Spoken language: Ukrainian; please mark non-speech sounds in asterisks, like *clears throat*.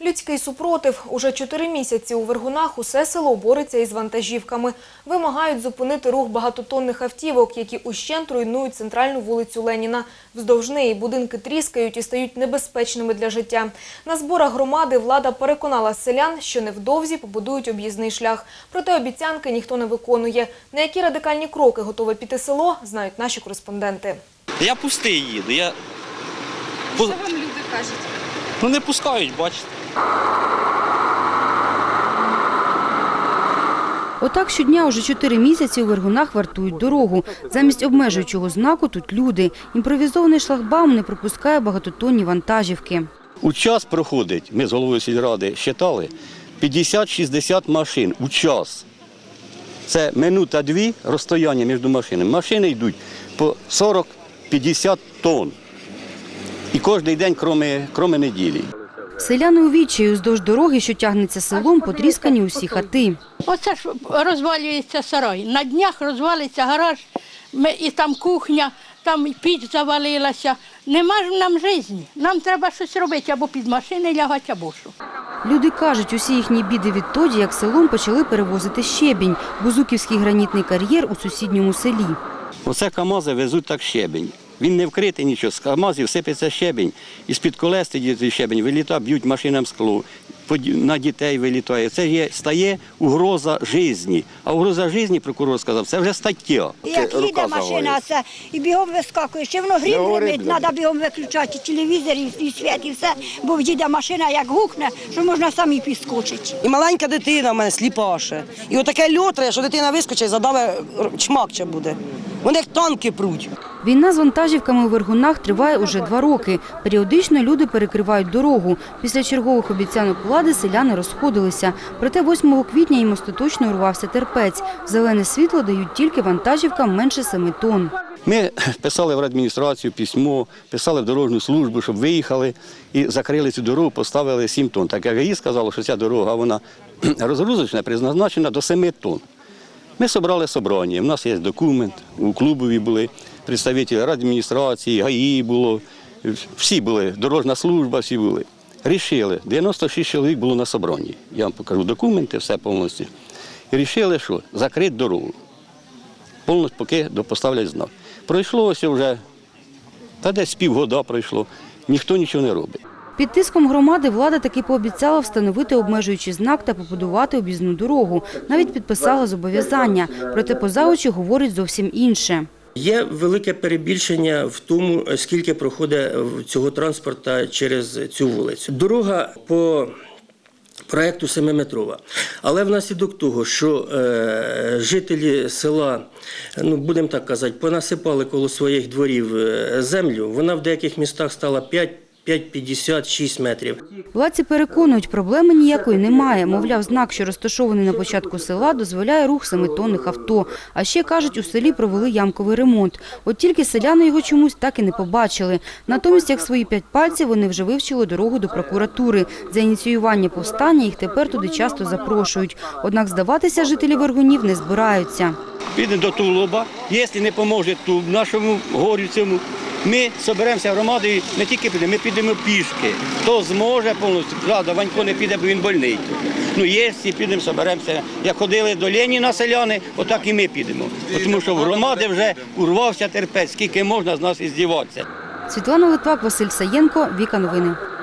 Людський супротив. Уже чотири місяці у Вергунах усе село бореться із вантажівками. Вимагають зупинити рух багатотонних автівок, які ущент руйнують центральну вулицю Леніна. Вздовж неї будинки тріскають і стають небезпечними для життя. На зборах громади влада переконала селян, що невдовзі побудують об'їзний шлях. Проте обіцянки ніхто не виконує. На які радикальні кроки готове піти село, знають наші кореспонденти. Я пустий їду. Я... Що вам люди кажуть? Ну не пускають, бачите. Отак щодня уже чотири місяці у Вергунах вартують дорогу. Замість обмежуючого знаку тут люди. Імпровізований шлагбаум не пропускає багатотонні вантажівки. У час проходить, ми з головою сільради считали, 50-60 машин у час. Це минута-дві розстояння між машинами. Машини йдуть по 40-50 тонн. І кожен день, кроме, кроме неділі. Селяни у відчаю вздовж дороги, що тягнеться селом, потріскані усі хати. Оце ж розвалюється сарай. На днях розвалиться гараж, ми, і там кухня, там піч завалилася. Нема ж нам житті. Нам треба щось робити, або під машини лягати, або що. Люди кажуть, усі їхні біди відтоді, як селом почали перевозити щебінь, бузуківський гранітний кар'єр у сусідньому селі. Оце КАМАЗи везуть так щебень. Він не вкритий нічого. З КАМАЗів сипеться щебень. І з-під колес тоді цей щебень вилітає, б'ють машинам скло. На дітей вилітає. Це є, стає угроза житті. А угроза житті, прокурор сказав, це вже стаття. Як їде машина, це і бігом вискакує, ще воно грім гримить, треба бігом виключати телевізор і, світ, і все, бо їде машина, як гухне, що можна самі підскочити. І маленька дитина в мене сліпа ще. І отаке льотре, що дитина вискочить, задаве чмакче буде. Вони як танки пруть. Війна з вантажівками у Вергунах триває уже два роки. Періодично люди перекривають дорогу. Після чергових обіцянок влади селяни розходилися. Проте 8 квітня їм остаточно урвався терпець. Зелене світло дають тільки вантажівкам менше 7 тонн. Ми писали в адміністрацію письмо, писали в дорожню службу, щоб виїхали і закрили цю дорогу, поставили 7 тонн. Так як їй сказали, що ця дорога вона *clears throat* розгрузочна, призначена до 7 тонн. Ми зібрали собрання. У нас є документ, у клубові були представники адміністрації, ГАІ було, всі були, дорожня служба, всі були. Рішили, 96 чоловік було на собранні. Я вам покажу документи, все повністю. І рішили, що закрити дорогу. Повністю поки поставлять знак. Пройшло ось вже, та десь півгода пройшло, ніхто нічого не робить. Під тиском громади влада таки пообіцяла встановити обмежуючий знак та побудувати об'їзну дорогу. Навіть підписала зобов'язання. Проте поза очі говорить зовсім інше. Є велике перебільшення в тому, скільки проходить е, цього транспорту через цю вулицю. Дорога по проекту семиметрова. Але внаслідок того, що е, жителі села, ну будемо так казати, понасипали коло своїх дворів е, землю, вона в деяких містах стала 5 5,56 метрів. Владці переконують, проблеми ніякої немає. Мовляв, знак, що розташований на початку села, дозволяє рух семитонних авто. А ще, кажуть, у селі провели ямковий ремонт. От тільки селяни його чомусь так і не побачили. Натомість, як свої п'ять пальців, вони вже вивчили дорогу до прокуратури. За ініціювання повстання їх тепер туди часто запрошують. Однак здаватися жителі Вергунів не збираються. Підемо до Тулуба, якщо не поможе ту нашому горю цьому, ми зберемося громадою, не тільки підемо, ми підемо пішки. Хто зможе повністю, правда, Ванько не піде, бо він больний. Ну, якщо підемо, зберемося. Як ходили до Леніна селяни, отак і ми підемо. Тому що в громади вже урвався терпець, скільки можна з нас іздіватися. Світлана Литвак, Василь Саєнко, Віка Новини.